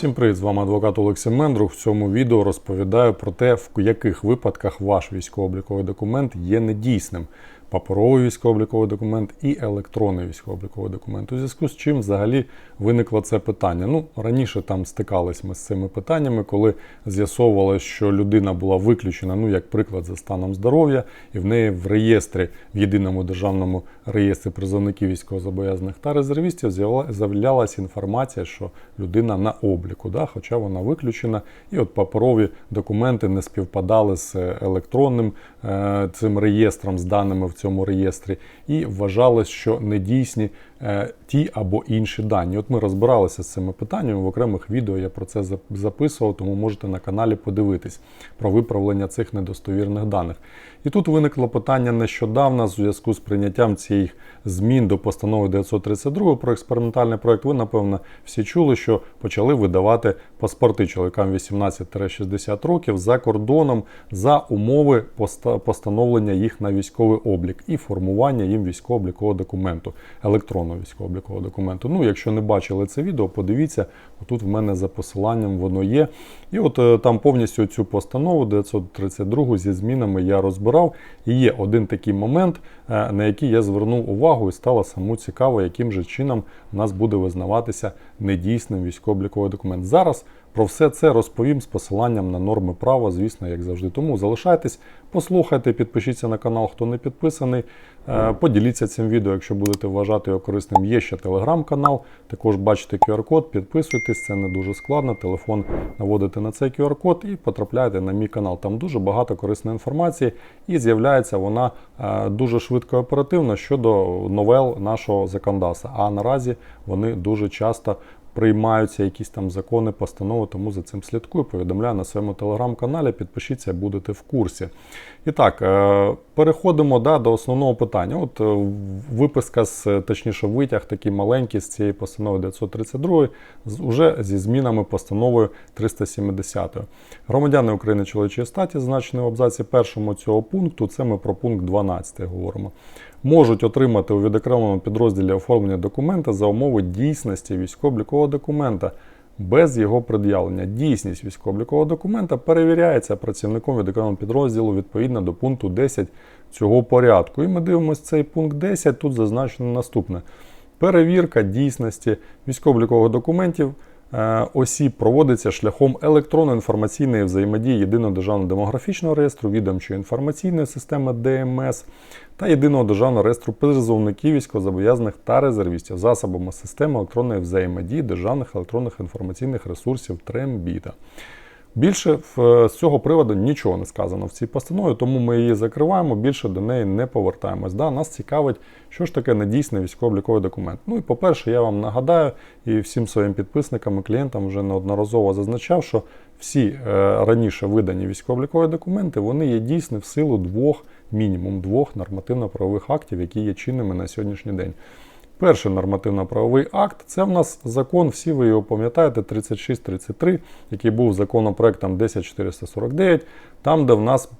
Всім привіт, з вами адвокат Олексій Мендрух. В цьому відео розповідаю про те, в яких випадках ваш військово-обліковий документ є недійсним. Паперовий військово-обліковий документ і електронний військово-обліковий документ. У зв'язку з чим взагалі виникло це питання. Ну, раніше там стикались ми з цими питаннями, коли з'ясовувалося, що людина була виключена, ну, як приклад, за станом здоров'я, і в неї в реєстрі, в єдиному державному реєстрі призовників військовозобов'язаних та резервістів з'являлася інформація, що людина на обліку, да, хоча вона виключена, і от паперові документи не співпадали з е, електронним е, цим реєстром, з даними в цьому реєстрі, і вважалось, що недійсні ті або інші дані. От ми розбиралися з цими питаннями в окремих відео. Я про це записував, тому можете на каналі подивитись про виправлення цих недостовірних даних. І тут виникло питання нещодавно в зв'язку з прийняттям цих змін до постанови 932 про експериментальний проект. Ви, напевно, всі чули, що почали видавати паспорти чоловікам 18-60 років за кордоном за умови поста- постановлення їх на військовий облік і формування їм військово-облікового документу, електронного військово-облікового документу. Ну, якщо не бачили це відео, подивіться, отут в мене за посиланням воно є. І от е, там повністю цю постанову 932 зі змінами я розбирав. І є один такий момент, е, на який я звернув увагу, і стало саму цікаво, яким же чином у нас буде визнаватися недійсним військово-обліковий документ. Зараз про все це розповім з посиланням на норми права, звісно, як завжди. Тому залишайтесь, послухайте, підпишіться на канал, хто не підписаний. Е, Поділіться цим відео, якщо будете вважати його корисним. Є ще телеграм-канал. Також бачите QR-код, підписуйтесь, це не дуже складно. Телефон наводите на цей QR-код і потрапляєте на мій канал. Там дуже багато корисної інформації, і з'являється вона е, дуже швидко і оперативно щодо новел нашого законодавства. А наразі вони дуже часто приймаються якісь там закони, постанови, тому за цим слідкую. Повідомляю на своєму телеграм-каналі. Підпишіться, будете в курсі. І так, е, переходимо да, до основного питання. От е, виписка з точніше витяг такий маленький з цієї постанови 932 з уже зі змінами постановою 370. Громадяни України чоловічої статі, зазначені в абзаці першому цього пункту, це ми про пункт 12 говоримо. Можуть отримати у відокремленому підрозділі оформлення документа за умови дійсності військово-облікового документа без його пред'явлення. Дійсність військово-облікового документа перевіряється працівником відокремленого підрозділу відповідно до пункту 10 цього порядку. І ми дивимося цей пункт 10. Тут зазначено наступне: перевірка дійсності військово-облікових документів. Е, Осіб проводиться шляхом електронно-інформаційної взаємодії єдиного державного демографічного реєстру, відомчої інформаційної системи ДМС та єдиного державного реєстру призовників військовозобов'язаних та резервістів засобами системи електронної взаємодії державних електронних інформаційних ресурсів Трембіта. Більше з цього приводу нічого не сказано в цій постанові, тому ми її закриваємо, більше до неї не повертаємось. Да? Нас цікавить, що ж таке недійсний військово-обліковий документ. Ну і по-перше, я вам нагадаю і всім своїм підписникам і клієнтам вже неодноразово зазначав, що всі е, раніше видані військово-облікові документи вони є дійсні в силу двох, мінімум двох нормативно-правових актів, які є чинними на сьогоднішній день. Перший нормативно-правовий акт це в нас закон, всі ви його пам'ятаєте, 3633, який був законопроектом 10449, там, де в нас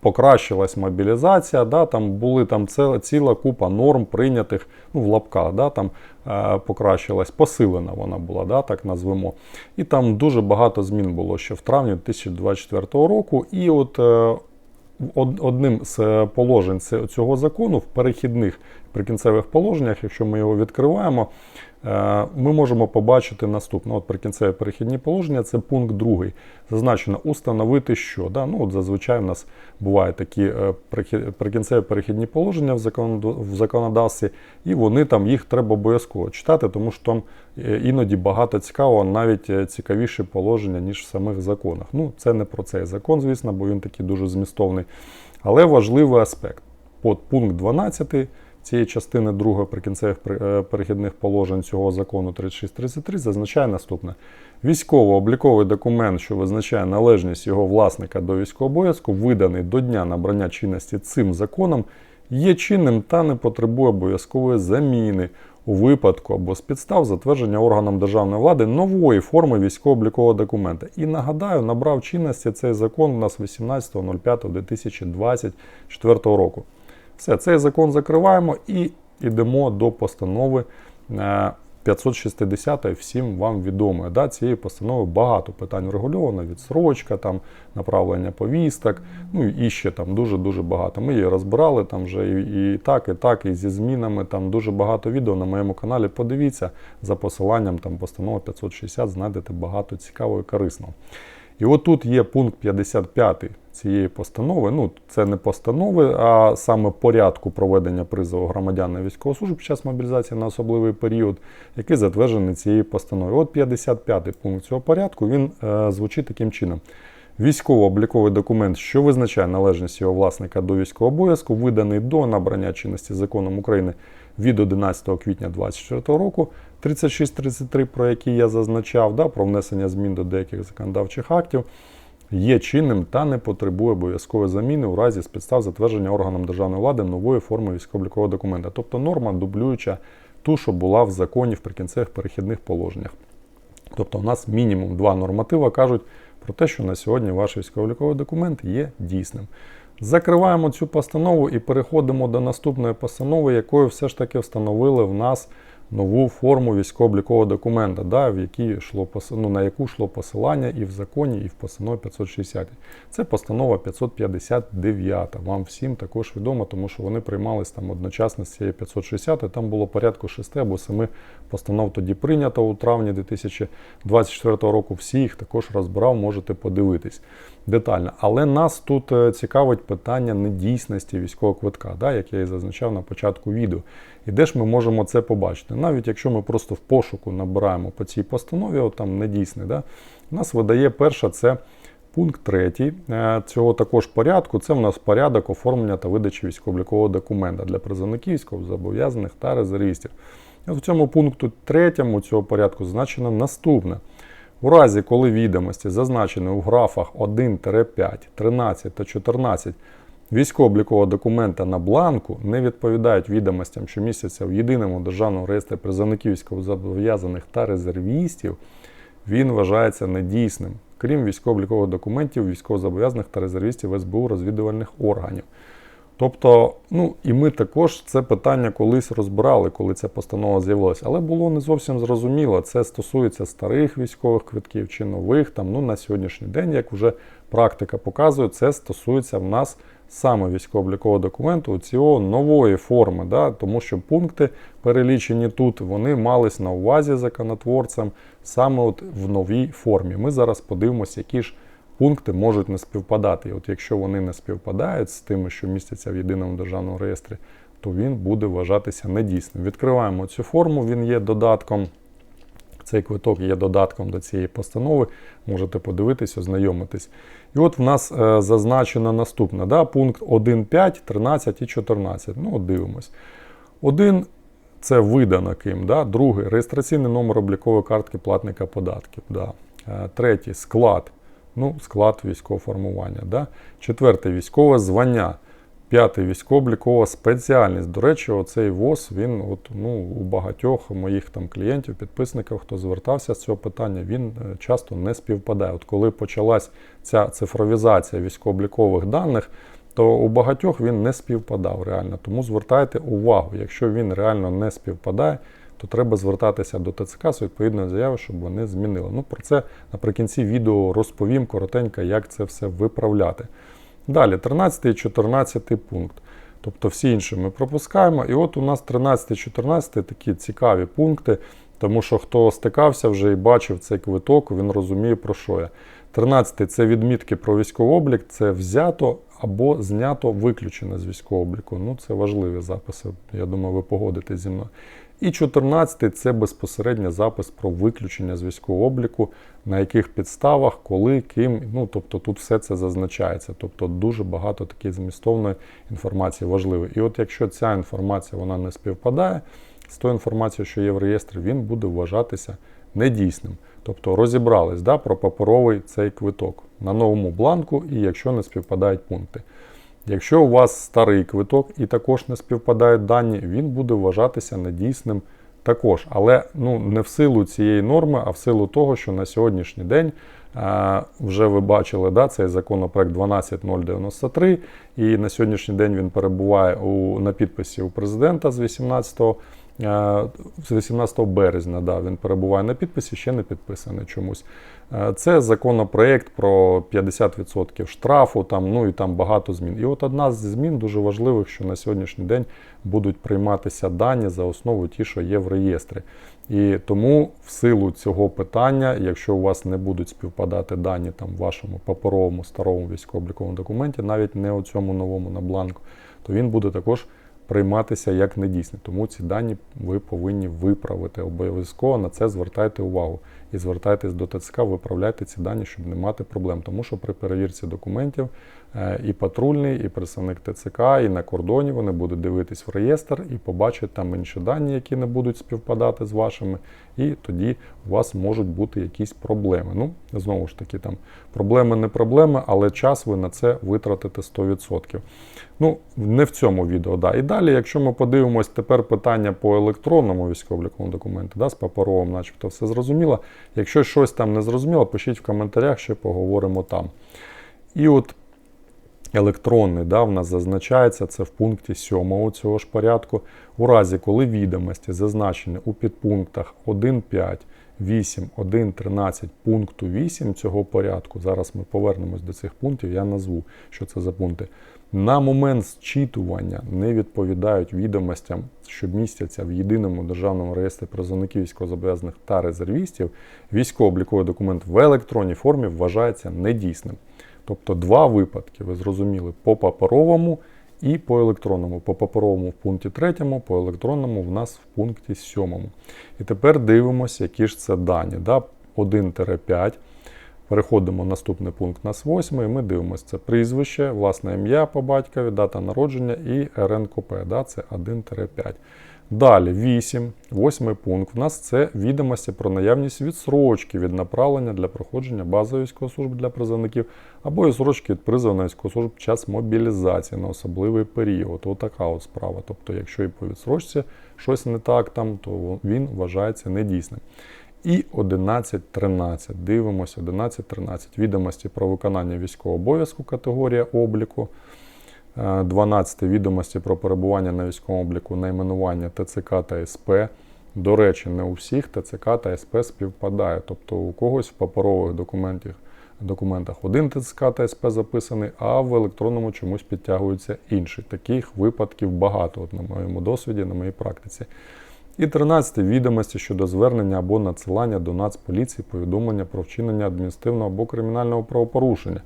покращилась мобілізація, да, там були там ціла, ціла купа норм прийнятих, ну, в лапках, да, там е, покращилась, посилена вона була, да, так назвемо. І там дуже багато змін було ще в травні 2024 року. І от е, одним з е, положень цього закону в перехідних прикінцевих положеннях, якщо ми його відкриваємо, ми можемо побачити наступне. От прикінцеві перехідні положення це пункт другий. Зазначено установити, що да? ну, от зазвичай у нас бувають такі е, прикінцеві перехідні положення в законодавстві, і вони там їх треба обов'язково читати, тому що там е, іноді багато цікавого, навіть е, цікавіші положення, ніж в самих законах. Ну, це не про цей закон, звісно, бо він такий дуже змістовний. Але важливий аспект. От пункт 12 цієї частини другої прикінцевих е, перехідних положень цього закону 3633 зазначає наступне: військово-обліковий документ, що визначає належність його власника до військового обов'язку, виданий до дня набрання чинності цим законом, є чинним та не потребує обов'язкової заміни у випадку або з підстав затвердження органом державної влади нової форми військово-облікового документа. І нагадаю, набрав чинності цей закон у нас 18.05.2024 року. Все, цей закон закриваємо і йдемо до постанови е, 560 всім вам відомо. Да, цієї постанови багато питань врегульовано, відсрочка, там, направлення повісток, ну і ще там дуже-дуже багато. Ми її розбирали там вже і, і так, і так, і зі змінами. Там дуже багато відео на моєму каналі. Подивіться за посиланням там постанова 560, знайдете багато цікавого і корисного. І от тут є пункт 55 цієї постанови. Ну, це не постанови, а саме порядку проведення призову громадян на військову під час мобілізації на особливий період, який затверджений цією постановою. От 55 пункт цього порядку він е, звучить таким чином. Військово-обліковий документ, що визначає належність його власника до військового обов'язку, виданий до набрання чинності законом України від 11 квітня 2024 року 3633, про який я зазначав, да, про внесення змін до деяких законодавчих актів, є чинним та не потребує обов'язкової заміни у разі з підстав затвердження органом державної влади нової форми військово-облікового документа. Тобто норма дублююча ту, що була в законі в прикінцевих перехідних положеннях. Тобто у нас мінімум два норматива кажуть про те, що на сьогодні ваш військово-обліковий документ є дійсним. Закриваємо цю постанову і переходимо до наступної постанови, якою все ж таки встановили в нас нову форму військово-облікового документа, да, в якій йшло, ну, на яку йшло посилання і в законі, і в постанові 560. Це постанова 559. Вам всім також відомо, тому що вони приймались там одночасно з цією 560. Там було порядку 6 або 7 постанов тоді прийнято у травні 2024 року. Всі їх також розбирав, можете подивитись детально. Але нас тут е, цікавить питання недійсності військового квитка, да, як я і зазначав на початку відео. І де ж ми можемо це побачити? Навіть якщо ми просто в пошуку набираємо по цій постанові, от там недійсний, да, нас видає перша це. Пункт третій е, цього також порядку це в нас порядок оформлення та видачі військово-облікового документа для призовників, військовозобов'язаних та резервістів. І в цьому пункту третьому цього порядку значено наступне. У разі, коли відомості зазначені у графах 1-5, 13 та 14 військово-облікового документа на бланку не відповідають відомостям, що містяться в єдиному державному реєстрі призовників військовозобов'язаних та резервістів, він вважається недійсним, крім військово-облікових документів військовозобов'язаних та резервістів СБУ розвідувальних органів. Тобто, ну і ми також це питання колись розбирали, коли ця постанова з'явилася, але було не зовсім зрозуміло. Це стосується старих військових квитків чи нових. Там ну на сьогоднішній день, як вже практика показує, це стосується в нас саме військово-облікового документу цього нової форми, да, тому що пункти перелічені тут, вони мались на увазі законотворцем саме от в новій формі. Ми зараз подивимося, які ж пункти можуть не співпадати. І от якщо вони не співпадають з тими, що містяться в єдиному державному реєстрі, то він буде вважатися недійсним. Відкриваємо цю форму, він є додатком. Цей квиток є додатком до цієї постанови. Можете подивитись, ознайомитись. І от в нас е, зазначено наступне: да, пункт 1.5, 13 і 14. Ну, от дивимось. Один це видано ким. Да? Другий реєстраційний номер облікової картки платника податків. Да? Е, Третій склад. Ну, склад військового формування. Да? Четверте військове звання. П'ятий військово-облікова спеціальність. До речі, оцей ВОЗ, він от, ну, у багатьох моїх там клієнтів, підписників, хто звертався з цього питання, він е, часто не співпадає. От коли почалась ця цифровізація військово-облікових даних, то у багатьох він не співпадав реально. Тому звертайте увагу, якщо він реально не співпадає, то треба звертатися до ТЦК з відповідною заявою, щоб вони змінили. Ну, про це наприкінці відео розповім коротенько, як це все виправляти. Далі, 13 і 14 пункт. Тобто всі інші ми пропускаємо. І от у нас 13 і 14 такі цікаві пункти, тому що хто стикався вже і бачив цей квиток, він розуміє, про що я. 13 це відмітки про військовий облік, це взято або знято виключено з військового обліку. Ну, це важливі записи. Я думаю, ви погодитесь зі мною. І 14 це безпосередньо запис про виключення з військового обліку, на яких підставах, коли, ким. Ну тобто тут все це зазначається. Тобто дуже багато такої змістовної інформації важливої. І от якщо ця інформація вона не співпадає з тою інформацією, що є в реєстрі, він буде вважатися недійсним. Тобто розібрались да, про паперовий цей квиток на новому бланку, і якщо не співпадають пункти. Якщо у вас старий квиток і також не співпадають дані, він буде вважатися недійсним також. Але ну, не в силу цієї норми, а в силу того, що на сьогоднішній день е, вже ви бачили да, цей законопроект 12093, і на сьогоднішній день він перебуває у, на підписі у президента з 18 Е, З 18 березня да, він перебуває на підписі, ще не підписаний чомусь. Е, Це законопроект про 50% штрафу, там, ну і там багато змін. І от одна з змін дуже важливих, що на сьогоднішній день будуть прийматися дані за основу ті, що є в реєстрі. І тому в силу цього питання, якщо у вас не будуть співпадати дані там в вашому паперовому старому військово-обліковому документі, навіть не у цьому новому на бланку, то він буде також прийматися як недійсні. Тому ці дані ви повинні виправити. Обов'язково на це звертайте увагу. І звертайтесь до ТЦК, виправляйте ці дані, щоб не мати проблем. Тому що при перевірці документів е, і патрульний, і представник ТЦК, і на кордоні вони будуть дивитись в реєстр і побачать там інші дані, які не будуть співпадати з вашими. І тоді у вас можуть бути якісь проблеми. Ну, знову ж таки, там проблеми не проблеми, але час ви на це витратите 100%. Ну, не в цьому відео, да. І далі, якщо ми подивимось тепер питання по електронному військово-обліковому документу, да, з паперовим, начебто, все зрозуміло. Якщо щось там не зрозуміло, пишіть в коментарях, ще поговоримо там. І от електронний да, в нас зазначається це в пункті 7 цього ж порядку. У разі, коли відомості зазначені у підпунктах 1.5, 8, 1, 13 пункту 8 цього порядку, зараз ми повернемось до цих пунктів, я назву, що це за пункти. На момент зчитування не відповідають відомостям, що містяться в єдиному державному реєстрі призовників військовозобов'язаних та резервістів, військово-обліковий документ в електронній формі вважається недійсним. Тобто два випадки, ви зрозуміли, по паперовому і по електронному. По паперовому в пункті 3, по електронному в нас в пункті 7. І тепер дивимося, які ж це дані. Да? 1-5. Переходимо наступний пункт на 8, і ми дивимося це прізвище, власне ім'я по батькові, дата народження і РНКП. Да? Це 1-5. Далі 8, восьмий пункт. У нас це відомості про наявність відсрочки від направлення для проходження базової військової служби для призовників або відсрочки від призову на військову під час мобілізації на особливий період. Отака от справа. Тобто, якщо і по відсрочці щось не так там, то він вважається недійсним. І 11.13. Дивимося 11.13. Відомості про виконання військового обов'язку категорія обліку. 12 відомості про перебування на військовому обліку найменування ТЦК та СП. До речі, не у всіх ТЦК та СП співпадає. Тобто у когось в паперових документах документах один ТЦК та СП записаний, а в електронному чомусь підтягується інший. Таких випадків багато от на моєму досвіді, на моїй практиці. І 13 відомості щодо звернення або надсилання до Нацполіції повідомлення про вчинення адміністративного або кримінального правопорушення.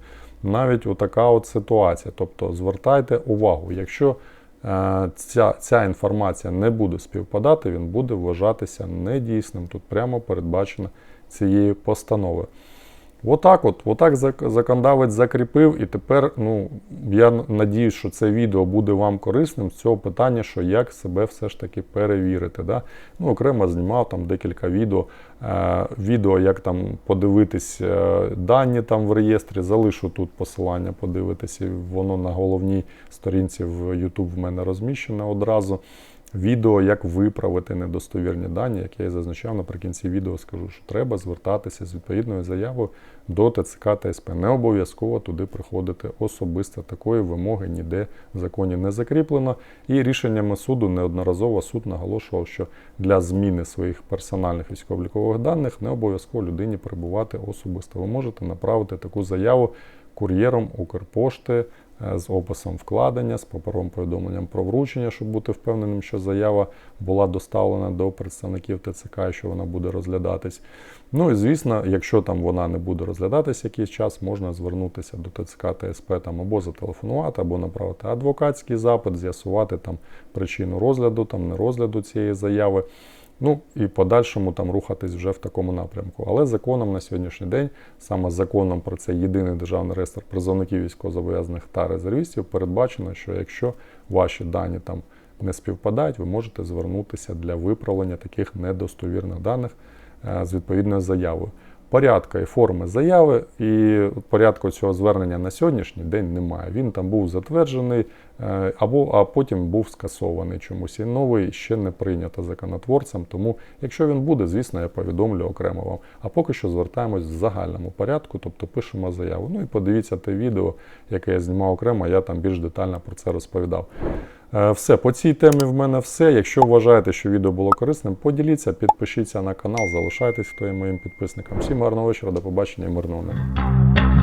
Навіть отака от ситуація. Тобто звертайте увагу, якщо е, ця, ця інформація не буде співпадати, він буде вважатися недійсним. Тут прямо передбачено цією постановою. Отак от, отак законодавець закріпив, і тепер ну, я надіюсь, що це відео буде вам корисним з цього питання, що як себе все ж таки перевірити. Да? Ну, Окремо знімав там декілька відео, е, відео, як там подивитись е, дані там в реєстрі, залишу тут посилання, подивитися, воно на головній сторінці в YouTube в мене розміщене одразу відео, як виправити недостовірні дані, як я і зазначав наприкінці відео, скажу, що треба звертатися з відповідною заявою до ТЦК та СП. Не обов'язково туди приходити особисто. Такої вимоги ніде в законі не закріплено. І рішеннями суду неодноразово суд наголошував, що для зміни своїх персональних військово-облікових даних не обов'язково людині перебувати особисто. Ви можете направити таку заяву кур'єром Укрпошти. Е, з описом вкладення, з паперовим повідомленням про вручення, щоб бути впевненим, що заява була доставлена до представників ТЦК, що вона буде розглядатись. Ну і звісно, якщо там вона не буде розглядатись якийсь час, можна звернутися до ТЦК та СП там або зателефонувати, або направити адвокатський запит, з'ясувати там причину розгляду, там не розгляду цієї заяви. Ну і подальшому там рухатись вже в такому напрямку. Але законом на сьогоднішній день, саме законом про цей єдиний державний реєстр призовників військовозобов'язаних та резервістів, передбачено, що якщо ваші дані там не співпадають, ви можете звернутися для виправлення таких недостовірних даних е, з відповідною заявою порядка і форми заяви, і порядку цього звернення на сьогоднішній день немає. Він там був затверджений, е, або а потім був скасований чомусь. І новий ще не прийнято законотворцем. Тому, якщо він буде, звісно, я повідомлю окремо вам. А поки що звертаємось в загальному порядку, тобто пишемо заяву. Ну і подивіться те відео, яке я знімав окремо, я там більш детально про це розповідав. Е, Все, по цій темі в мене все. Якщо вважаєте, що відео було корисним, поділіться, підпишіться на канал, залишайтесь, хто є моїм підписником. Всім гарного вечора, до побачення і мирного неба.